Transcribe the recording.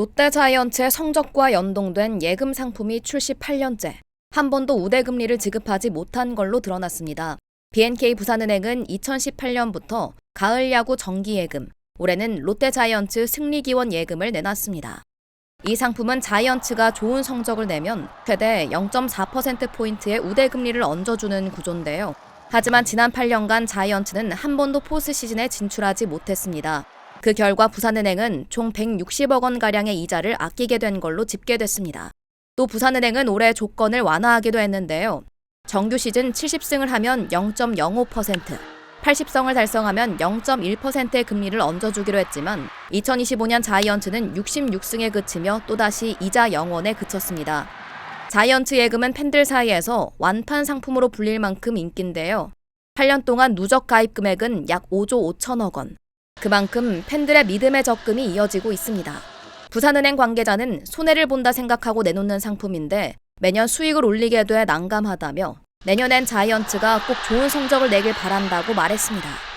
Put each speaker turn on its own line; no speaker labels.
롯데자이언츠의 성적과 연동된 예금 상품이 출시 8년째 한 번도 우대금리를 지급하지 못한 걸로 드러났습니다. BNK 부산은행은 2018년부터 가을 야구 정기 예금, 올해는 롯데자이언츠 승리 기원 예금을 내놨습니다. 이 상품은 자이언츠가 좋은 성적을 내면 최대 0.4%포인트의 우대금리를 얹어주는 구조인데요. 하지만 지난 8년간 자이언츠는 한 번도 포스 시즌에 진출하지 못했습니다. 그 결과 부산은행은 총 160억 원가량의 이자를 아끼게 된 걸로 집계됐습니다. 또 부산은행은 올해 조건을 완화하기도 했는데요. 정규 시즌 70승을 하면 0.05%, 80성을 달성하면 0.1%의 금리를 얹어주기로 했지만 2025년 자이언츠는 66승에 그치며 또다시 이자 0원에 그쳤습니다. 자이언츠 예금은 팬들 사이에서 완판 상품으로 불릴 만큼 인기인데요. 8년 동안 누적 가입 금액은 약 5조 5천억 원. 그만큼 팬들의 믿음의 적금이 이어지고 있습니다. 부산은행 관계자는 손해를 본다 생각하고 내놓는 상품인데 매년 수익을 올리게 돼 난감하다며 내년엔 자이언츠가 꼭 좋은 성적을 내길 바란다고 말했습니다.